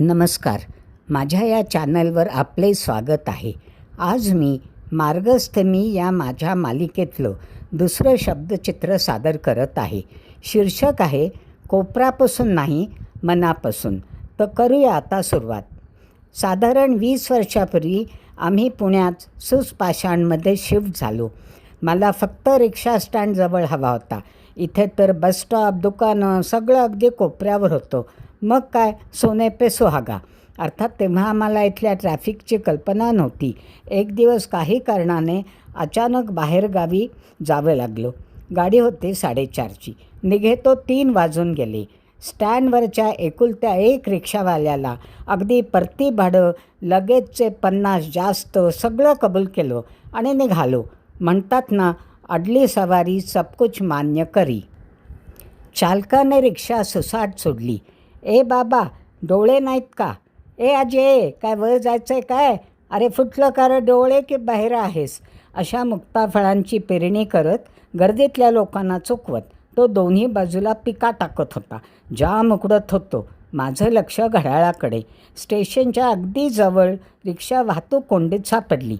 नमस्कार. माझ्या या चॅनलवर आपले स्वागत आहे. आज मी मार्गस्थमी या माझ्या मालिकेतलं दुसरं शब्दचित्र सादर करत आहे. शीर्षक आहे कोपरापासून नाही मनापासून. तर करूया आता सुरुवात. साधारण वीस वर्षापूर्वी आम्ही पुण्यात सुसपाषाणमध्ये शिफ्ट झालो. मला फक्त रिक्षा स्टँडजवळ हवा होता. इथे तर बस स्टॉप दुकानं सगळं अगदी कोपऱ्यावर होतं. मग काय? सोने पे सुहागा अर्थात तेव्हा आम्हाला इथल्या ट्रॅफिकची कल्पना नव्हती. एक दिवस काही कारणाने अचानक बाहेरगावी जावं लागलो. गाडी होती साडेचारची. निघेतो तीन वाजून गेले. स्टँडवरच्या एकुलत्या एक रिक्षावाल्याला अगदी परती भाडं लगेचचे पन्नास जास्त सगळं कबूल केलं आणि निघालो. म्हणतात ना अडली सवारी सबकुछ मान्य करी. चालकाने रिक्षा सुसाट सोडली. ए बाबा डोळे नाहीत का? ए अजय काय वर जायचं आहे काय? अरे फुटलं का डोळे की बाहेर आहेस? अशा मुक्ताफळांची पेरणी करत गर्दीतल्या लोकांना चुकवत तो दोन्ही बाजूला पिका टाकत होता. जाम उकडत होतो. माझं लक्ष घड्याळाकडे. स्टेशनच्या अगदी जवळ रिक्षा वाहतूक कोंडीत सापडली.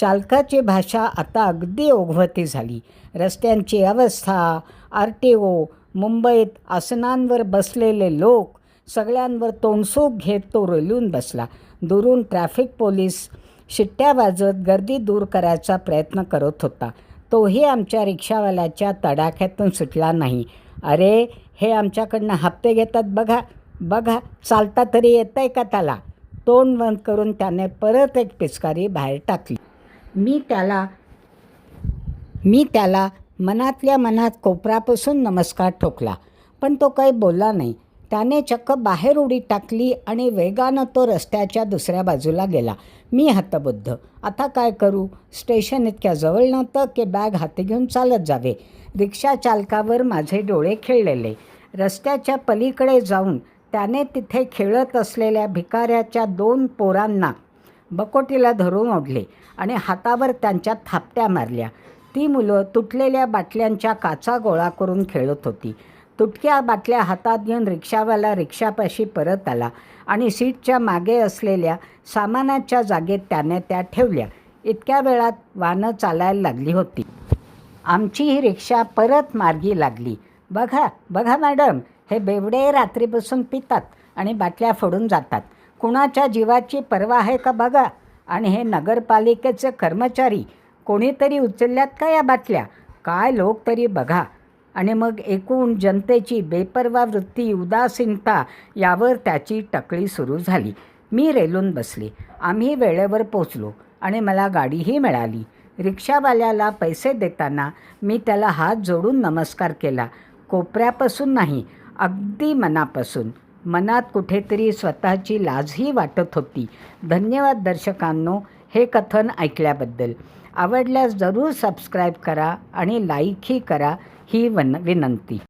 चालकाची भाषा आता अगदी ओघवती झाली. रस्त्यांची अवस्था आर टी ओ मुंबईत आसनांवर बसलेले लोक सगळ्यांवर तोंडसूक घेत तो रेलून बसला. दुरून ट्रॅफिक पोलीस शिट्ट्या वाजत गर्दी दूर करायचा प्रयत्न करत होता. तोही आमच्या रिक्षावाल्याच्या तडाख्यातून सुटला नाही. अरे हे आमच्याकडनं हप्ते घेतात बघा. बघा चालता तरी येतं आहे का त्याला? तोंड बंद करून त्याने परत एक पिचकारी बाहेर टाकली. मी त्याला मी त्याला मनातल्या मनात कोपरापासून नमस्कार ठोकला. पण तो काही बोलला नाही. त्याने चक्क बाहेर उडी टाकली आणि वेगानं तो रस्त्याच्या दुसऱ्या बाजूला गेला. मी हतबुद्ध. आता काय करू? स्टेशन इतक्या जवळ नव्हतं की बॅग हाती घेऊन चालत जावे. रिक्षा चालकावर माझे डोळे खेळलेले. रस्त्याच्या पलीकडे जाऊन त्याने तिथे खेळत असलेल्या भिकाऱ्याच्या दोन पोरांना बकोटीला धरून ओढले आणि हातावर त्यांच्या थापट्या मारल्या. ती मुलं तुटलेल्या बाटल्यांच्या काचा गोळा करून खेळत होती. तुटक्या बाटल्या हातात घेऊन रिक्षावाला रिक्षापाशी परत आला आणि सीटच्या मागे असलेल्या सामानाच्या जागेत त्याने त्या ठेवल्या. इतक्या वेळात वाहनं चालायला लागली होती. आमची ही रिक्षा परत मार्गी लागली. बघा बघा मॅडम हे बेवडे रात्रीपासून पितात आणि बाटल्या फोडून जातात. कुणाच्या जीवाची पर्वा आहे का बघा? आणि हे नगरपालिकेचे कर्मचारी कोणीतरी उचलल्यात का या बाटल्या? काय लोक तरी बघा. आणि मग एकूण जनतेची बेपर्वा वृत्ती उदासीनता यावर त्याची टकळी सुरू झाली. मी रेलून बसले. आम्ही वेळेवर पोचलो आणि मला गाडीही मिळाली. रिक्षावाल्याला पैसे देताना मी त्याला हात जोडून नमस्कार केला. कोपऱ्यापासून नाही अगदी मनापासून. मनात कुठेतरी स्वतःची लाजही वाटत होती. धन्यवाद दर्शकांनो हे कथन ऐकल्याबद्दल. आवडल्यास जरूर सबस्क्राईब करा आणि लाईकही करा. ही वन विनंती